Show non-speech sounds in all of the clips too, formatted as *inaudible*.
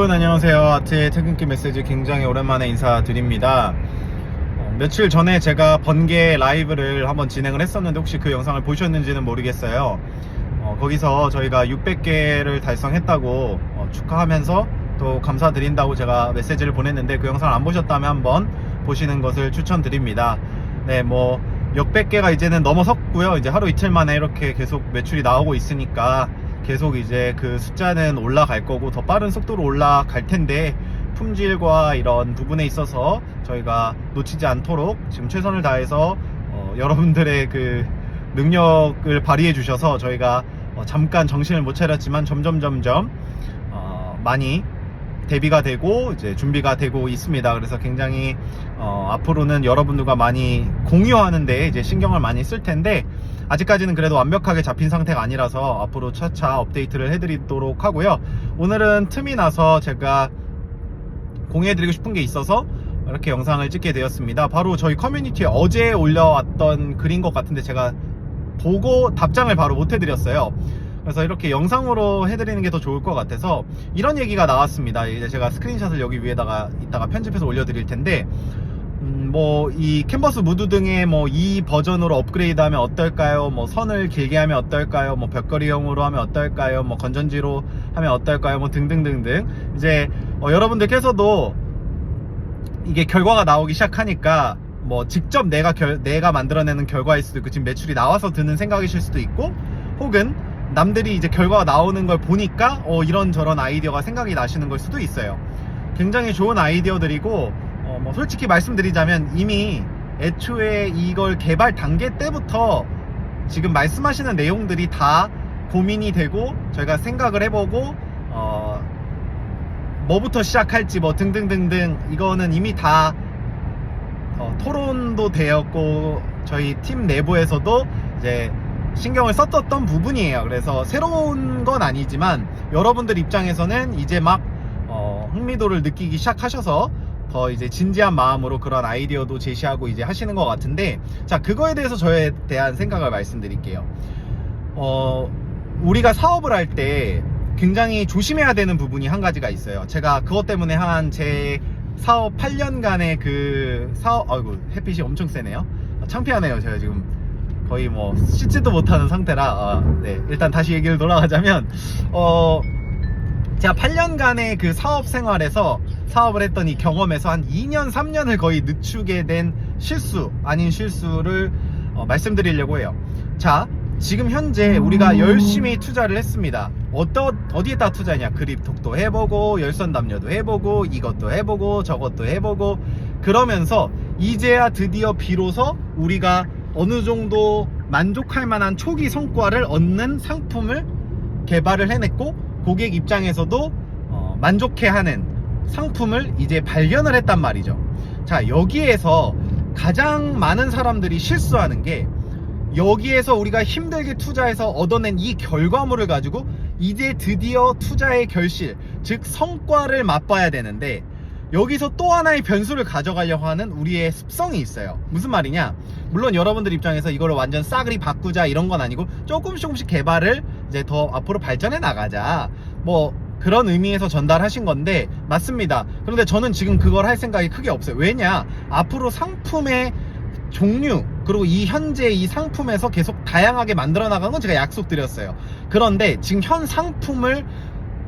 여러분 안녕하세요. 아트의 퇴근길 메시지 굉장히 오랜만에 인사드립니다. 어, 며칠 전에 제가 번개 라이브를 한번 진행을 했었는데 혹시 그 영상을 보셨는지는 모르겠어요. 어, 거기서 저희가 600개를 달성했다고 어, 축하하면서 또 감사드린다고 제가 메시지를 보냈는데 그 영상을 안 보셨다면 한번 보시는 것을 추천드립니다. 네뭐 600개가 이제는 넘어섰고요. 이제 하루 이틀 만에 이렇게 계속 매출이 나오고 있으니까 계속 이제 그 숫자는 올라갈 거고 더 빠른 속도로 올라갈 텐데 품질과 이런 부분에 있어서 저희가 놓치지 않도록 지금 최선을 다해서 어, 여러분들의 그 능력을 발휘해 주셔서 저희가 어, 잠깐 정신을 못 차렸지만 점점 점점 어, 많이 대비가 되고 이제 준비가 되고 있습니다. 그래서 굉장히 어, 앞으로는 여러분들과 많이 공유하는데 이제 신경을 많이 쓸 텐데 아직까지는 그래도 완벽하게 잡힌 상태가 아니라서 앞으로 차차 업데이트를 해드리도록 하고요. 오늘은 틈이 나서 제가 공유해드리고 싶은 게 있어서 이렇게 영상을 찍게 되었습니다. 바로 저희 커뮤니티에 어제 올려왔던 글인 것 같은데 제가 보고 답장을 바로 못 해드렸어요. 그래서 이렇게 영상으로 해드리는 게 더 좋을 것 같아서 이런 얘기가 나왔습니다. 이제 제가 스크린샷을 여기 위에다가 이따가 편집해서 올려드릴 텐데 음, 뭐이 캔버스 무드 등의 뭐 이 버전으로 업그레이드하면 어떨까요? 뭐 선을 길게 하면 어떨까요? 뭐 벽걸이형으로 하면 어떨까요? 뭐 건전지로 하면 어떨까요? 뭐 등등등등 이제 어, 여러분들께서도 이게 결과가 나오기 시작하니까 뭐 직접 내가 결, 내가 만들어내는 결과일 수도 있고 지금 매출이 나와서 드는 생각이실 수도 있고 혹은 남들이 이제 결과가 나오는 걸 보니까 어 이런 저런 아이디어가 생각이 나시는 걸 수도 있어요. 굉장히 좋은 아이디어들이고 어, 뭐 솔직히 말씀드리자면 이미 애초에 이걸 개발 단계 때부터 지금 말씀하시는 내용들이 다 고민이 되고 저희가 생각을 해보고 어 뭐부터 시작할지 뭐 등등등등 이거는 이미 다 어, 토론도 되었고 저희 팀 내부에서도 이제 신경을 썼었던 부분이에요. 그래서 새로운 건 아니지만 여러분들 입장에서는 이제 막 어, 흥미도를 느끼기 시작하셔서 더 이제 진지한 마음으로 그런 아이디어도 제시하고 이제 하시는 것 같은데 자 그거에 대해서 저에 대한 생각을 말씀드릴게요. 어, 우리가 사업을 할 때 굉장히 조심해야 되는 부분이 한 가지가 있어요. 제가 그것 때문에 한 제 사업 8년간의 그 사업, 아이고, 햇빛이 엄청 세네요. 아, 창피하네요. 제가 지금 거의 뭐 씻지도 못하는 상태라, 아, 네. 일단 다시 얘기를 돌아가자면, 어, 제가 8년간의 그 사업 생활에서 사업을 이 경험에서 한 2년, 3년을 거의 늦추게 된 실수, 아닌 실수를 어, 말씀드리려고 해요. 자, 지금 현재 우리가 열심히 투자를 했습니다. 어떠, 어디에다 투자냐? 그립톡도 해보고, 열선 담요도 해보고, 이것도 해보고, 저것도 해보고, 그러면서 이제야 드디어 비로소 우리가 어느 정도 만족할 만한 초기 성과를 얻는 상품을 개발을 해냈고, 고객 입장에서도 어, 만족해 하는 상품을 이제 발견을 했단 말이죠. 자, 여기에서 가장 많은 사람들이 실수하는 게 여기에서 우리가 힘들게 투자해서 얻어낸 이 결과물을 가지고 이제 드디어 투자의 결실, 즉 성과를 맛봐야 되는데 여기서 또 하나의 변수를 가져가려고 하는 우리의 습성이 있어요. 무슨 말이냐? 물론 여러분들 입장에서 이거를 완전 싸그리 바꾸자 이런 건 아니고 조금씩 조금씩 개발을 이제 더 앞으로 발전해 나가자. 뭐 그런 의미에서 전달하신 건데 맞습니다. 그런데 저는 지금 그걸 할 생각이 크게 없어요. 왜냐? 앞으로 상품의 종류 그리고 이 현재 이 상품에서 계속 다양하게 만들어 나가는 건 제가 약속드렸어요. 그런데 지금 현 상품을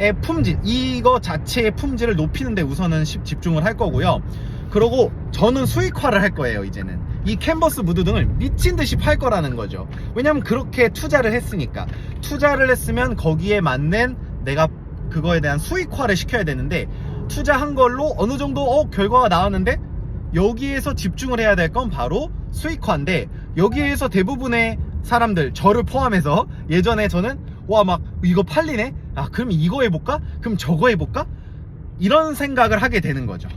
의 품질 이거 자체의 품질을 높이는데 우선은 시- 집중을 할 거고요. 그리고 저는 수익화를 할 거예요 이제는 이 캔버스 무드 등을 미친 듯이 팔 거라는 거죠. 왜냐면 그렇게 투자를 했으니까 투자를 했으면 거기에 맞는 내가 그거에 대한 수익화를 시켜야 되는데 투자한 걸로 어느 정도 어 결과가 나왔는데 여기에서 집중을 해야 될 건 바로 수익화인데 여기에서 대부분의 사람들 저를 포함해서 예전에 저는 와 막 이거 팔리네? 아 그럼 이거 해볼까? 그럼 저거 해볼까? 이런 생각을 하게 되는 거죠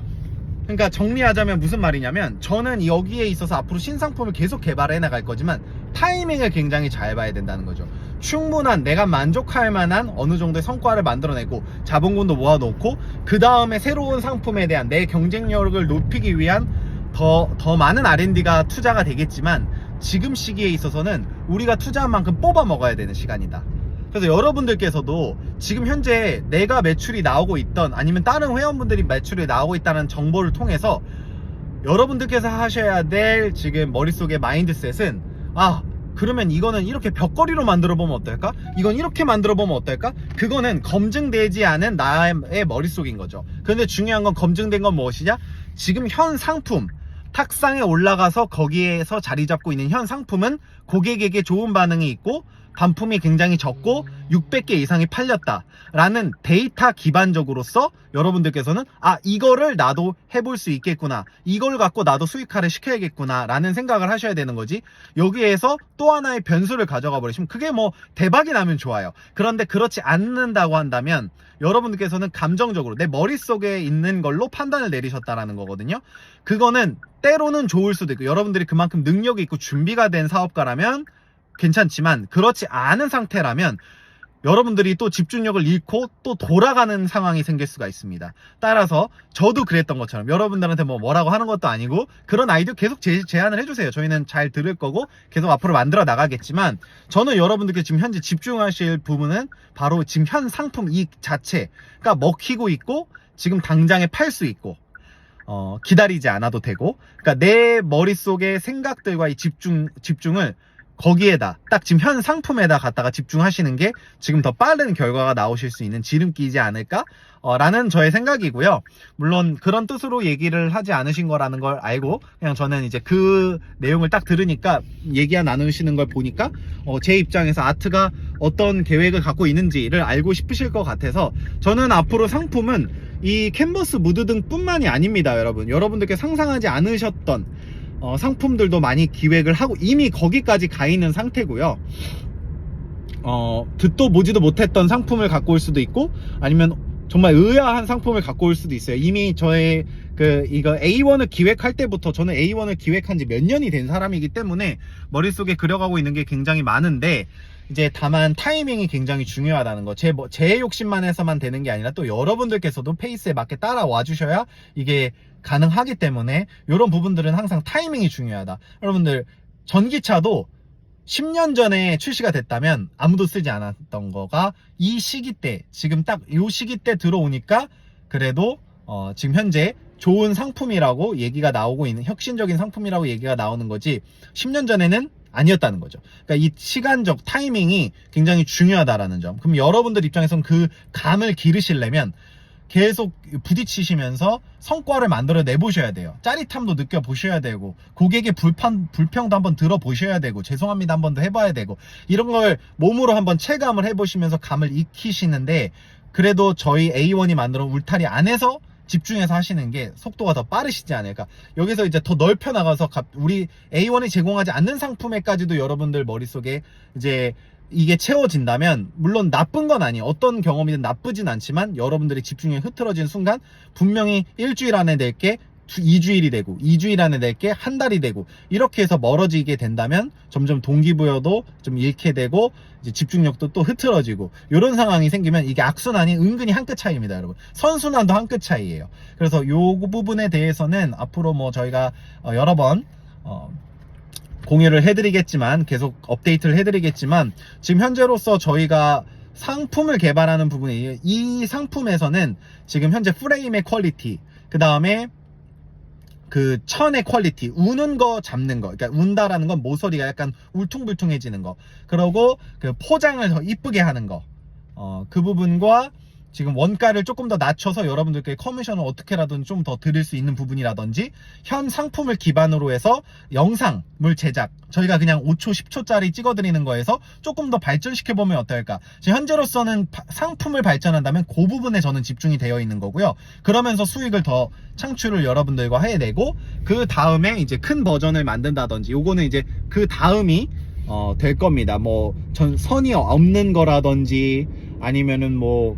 그러니까 정리하자면 무슨 말이냐면 저는 여기에 있어서 앞으로 신상품을 계속 개발해 나갈 거지만 타이밍을 굉장히 잘 봐야 된다는 거죠 충분한 내가 만족할 만한 어느 정도의 성과를 만들어내고 자본금도 모아놓고 그 다음에 새로운 상품에 대한 내 경쟁력을 높이기 위한 더, 더 많은 R&D가 투자가 되겠지만 지금 시기에 있어서는 우리가 투자한 만큼 뽑아 먹어야 되는 시간이다. 그래서 여러분들께서도 지금 현재 내가 매출이 나오고 있던 아니면 다른 회원분들이 매출이 나오고 있다는 정보를 통해서 여러분들께서 하셔야 될 지금 머릿속의 마인드셋은 아 그러면 이거는 이렇게 벽걸이로 만들어 보면 어떨까? 이건 이렇게 만들어 보면 어떨까? 그거는 검증되지 않은 나의 머릿속인 거죠. 그런데 중요한 건 검증된 건 무엇이냐? 지금 현 상품 탁상에 올라가서 거기에서 자리 잡고 있는 현 상품은 고객에게 좋은 반응이 있고 반품이 굉장히 적고 600개 이상이 팔렸다. 라는 데이터 기반적으로서 여러분들께서는 아 이거를 나도 해볼 수 있겠구나. 이걸 갖고 나도 수익화를 시켜야겠구나. 라는 생각을 하셔야 되는 거지. 여기에서 또 하나의 변수를 가져가 버리시면 그게 뭐 대박이 나면 좋아요. 그런데 그렇지 않는다고 한다면 여러분들께서는 감정적으로 내 머릿속에 있는 걸로 판단을 내리셨다라는 거거든요. 그거는 때로는 좋을 수도 있고 여러분들이 그만큼 능력이 있고 준비가 된 사업가라면 괜찮지만 그렇지 않은 상태라면 여러분들이 또 집중력을 잃고 또 돌아가는 상황이 생길 수가 있습니다. 따라서 저도 그랬던 것처럼 여러분들한테 뭐 뭐라고 하는 것도 아니고 그런 아이디어 계속 제, 제안을 해주세요. 저희는 잘 들을 거고 계속 앞으로 만들어 나가겠지만 저는 여러분들께 지금 현재 집중하실 부분은 바로 지금 현 상품 이 자체가 먹히고 있고 지금 당장에 팔 수 있고 어, 기다리지 않아도 되고, 그러니까 내 머릿속의 생각들과 이 집중, 집중을 거기에다, 딱 지금 현 상품에다 갖다가 집중하시는 게 지금 더 빠른 결과가 나오실 수 있는 지름길이지 않을까? 어, 라는 저의 생각이고요. 물론 그런 뜻으로 얘기를 하지 않으신 거라는 걸 알고, 그냥 저는 이제 그 내용을 딱 들으니까 얘기가 나누시는 걸 보니까, 어, 제 입장에서 아트가 어떤 계획을 갖고 있는지를 알고 싶으실 것 같아서, 저는 앞으로 상품은 이 캔버스 무드 등 뿐만이 아닙니다, 여러분. 여러분들께 상상하지 않으셨던 어, 상품들도 많이 기획을 하고 이미 거기까지 가 있는 상태고요. 어, 듣도 보지도 못했던 상품을 갖고 올 수도 있고 아니면 정말 의아한 상품을 갖고 올 수도 있어요. 이미 저의 그 이거 A1을 기획할 때부터 저는 A1을 기획한 지 몇 년이 된 사람이기 때문에 머릿속에 그려가고 있는 게 굉장히 많은데 이제 다만 타이밍이 굉장히 중요하다는 거. 제, 뭐, 제 욕심만 해서만 되는 게 아니라 또 여러분들께서도 페이스에 맞게 따라와 주셔야 이게 가능하기 때문에 이런 부분들은 항상 타이밍이 중요하다. 여러분들 전기차도 10년 전에 출시가 됐다면 아무도 쓰지 않았던 거가 이 시기 때 지금 딱 이 시기 때 들어오니까 그래도 어, 지금 현재 좋은 상품이라고 얘기가 나오고 있는 혁신적인 상품이라고 얘기가 나오는 거지 10년 전에는 아니었다는 거죠. 그러니까 이 시간적 타이밍이 굉장히 중요하다라는 점. 그럼 여러분들 입장에선 그 감을 기르시려면 계속 부딪히시면서 성과를 만들어 내보셔야 돼요. 짜릿함도 느껴보셔야 되고, 고객의 불판, 불평도 한번 들어보셔야 되고, 죄송합니다 한번 더 해봐야 되고, 이런 걸 몸으로 한번 체감을 해보시면서 감을 익히시는데, 그래도 저희 A1이 만들어 온 울타리 안에서 집중해서 하시는 게 속도가 더 빠르시지 않을까. 여기서 이제 더 넓혀 나가서 갑- 우리 A1이 제공하지 않는 상품에까지도 여러분들 머릿속에 이제 이게 채워진다면 물론 나쁜 건 아니에요. 어떤 경험이든 나쁘진 않지만 여러분들이 집중이 흐트러진 순간 분명히 일주일 안에 낼게 2주일이 되고 2주일 안에 낼 게 한 달이 되고 이렇게 해서 멀어지게 된다면 점점 동기부여도 좀 잃게 되고 집중력도 또 흐트러지고 이런 상황이 생기면 이게 악순환이 은근히 한 끗 차이입니다 여러분. 선순환도 한 끗 차이예요. 그래서 요 부분에 대해서는 앞으로 뭐 저희가 어, 여러 번 어, 공유를 해드리겠지만 계속 업데이트를 해드리겠지만 지금 현재로서 저희가 상품을 개발하는 부분이 이 상품에서는 지금 현재 프레임의 퀄리티 그 다음에 그 천의 퀄리티 우는 거 잡는 거. 그러니까 운다라는 건 모서리가 약간 울퉁불퉁해지는 거. 그러고 그 포장을 더 이쁘게 하는 거어그 부분과 지금 원가를 조금 더 낮춰서 여러분들께 커미션을 어떻게라든 좀 더 드릴 수 있는 부분이라든지 현 상품을 기반으로 해서 영상물 제작 저희가 그냥 5초 10초짜리 찍어드리는 거에서 조금 더 발전시켜 보면 어떨까? 지금 현재로서는 파- 상품을 발전한다면 그 부분에 저는 집중이 되어 있는 거고요. 그러면서 수익을 더 창출을 여러분들과 해내고 그 다음에 이제 큰 버전을 만든다든지 요거는 이제 그 다음이 어, 될 겁니다. 뭐 전 선이 없는 거라든지 아니면은 뭐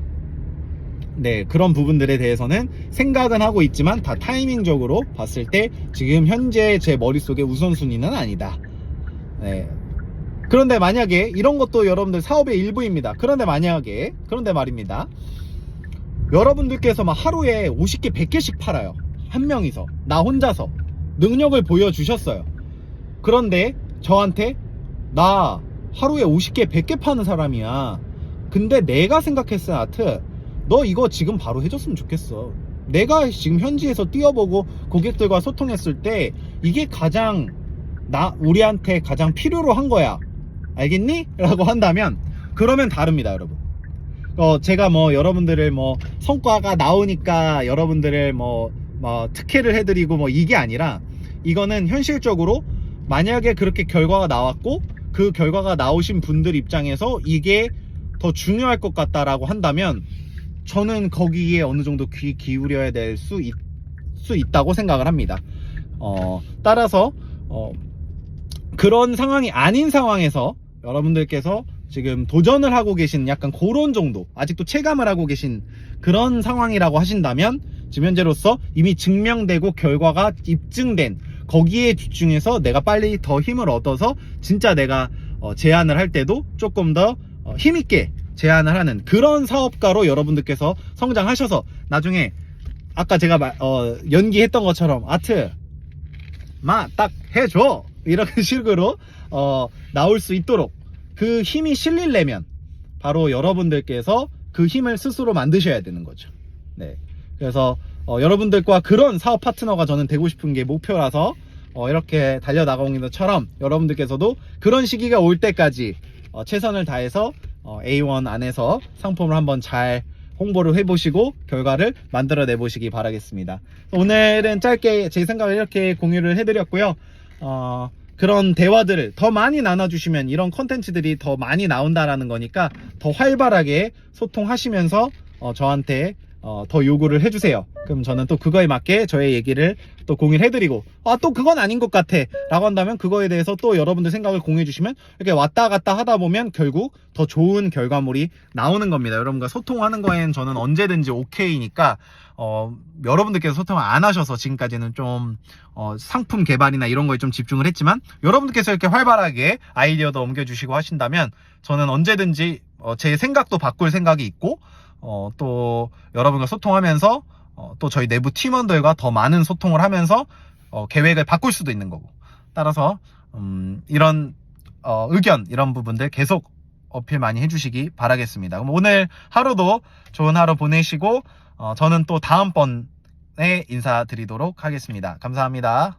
네, 그런 부분들에 대해서는 생각은 하고 있지만 다 타이밍적으로 봤을 때 지금 현재 제 머릿속에 우선순위는 아니다. 네. 그런데 만약에 이런 것도 여러분들 사업의 일부입니다. 그런데 만약에 그런데 말입니다. 여러분들께서 막 하루에 50개, 100개씩 팔아요. 한 명이서 나 혼자서 능력을 보여주셨어요. 그런데 저한테 나 하루에 50개, 100개 파는 사람이야. 근데 내가 생각했을 때 아트 너 이거 지금 바로 해줬으면 좋겠어. 내가 지금 현지에서 뛰어보고 고객들과 소통했을 때 이게 가장 나 우리한테 가장 필요로 한 거야. 알겠니? 라고 한다면 그러면 다릅니다 여러분. 어 제가 뭐 여러분들을 뭐 성과가 나오니까 여러분들을 뭐, 뭐 특혜를 해드리고 뭐 이게 아니라 이거는 현실적으로 만약에 그렇게 결과가 나왔고 그 결과가 나오신 분들 입장에서 이게 더 중요할 것 같다라고 한다면 저는 거기에 어느 정도 귀 기울여야 될 수 수 있다고 생각을 합니다. 어, 따라서 어, 그런 상황이 아닌 상황에서 여러분들께서 지금 도전을 하고 계신 약간 그런 정도 아직도 체감을 하고 계신 그런 상황이라고 하신다면 지금 현재로서 이미 증명되고 결과가 입증된 거기에 집중해서 내가 빨리 더 힘을 얻어서 진짜 내가 어, 제안을 할 때도 조금 더 어, 힘있게 제안을 하는 그런 사업가로 여러분들께서 성장하셔서 나중에 아까 제가 말- 어, 연기했던 것처럼 아트 마 딱 해줘 이런 *laughs* 식으로 어, 나올 수 있도록 그 힘이 실리려면 바로 여러분들께서 그 힘을 스스로 만드셔야 되는 거죠. 네. 그래서 어, 여러분들과 그런 사업 파트너가 저는 되고 싶은 게 목표라서 어, 이렇게 달려나가는 것처럼 여러분들께서도 그런 시기가 올 때까지 어, 최선을 다해서 어, A1 안에서 상품을 한번 잘 홍보를 해보시고 결과를 만들어내 보시기 바라겠습니다. 오늘은 짧게 제 생각을 이렇게 공유를 해드렸고요. 어, 그런 대화들을 더 많이 나눠주시면 이런 컨텐츠들이 더 많이 나온다라는 거니까 더 활발하게 소통하시면서 어, 저한테 어, 더 요구를 해주세요. 그럼 저는 또 그거에 맞게 저의 얘기를 또 공유를 해드리고, 아, 또 그건 아닌 것 같아. 라고 한다면 그거에 대해서 또 여러분들 생각을 공유해주시면 이렇게 왔다 갔다 하다 보면 결국 더 좋은 결과물이 나오는 겁니다. 여러분과 소통하는 거엔 저는 언제든지 오케이니까, 어, 여러분들께서 소통을 안 하셔서 지금까지는 좀, 어, 상품 개발이나 이런 거에 좀 집중을 했지만, 여러분들께서 이렇게 활발하게 아이디어도 옮겨주시고 하신다면, 저는 언제든지 어, 제 생각도 바꿀 생각이 있고, 어, 또 여러분과 소통하면서 어, 또 저희 내부 팀원들과 더 많은 소통을 하면서 어, 계획을 바꿀 수도 있는 거고 따라서 음, 이런 어, 의견 이런 부분들 계속 어필 많이 해주시기 바라겠습니다. 그럼 오늘 하루도 좋은 하루 보내시고 어, 저는 또 다음번에 인사드리도록 하겠습니다. 감사합니다.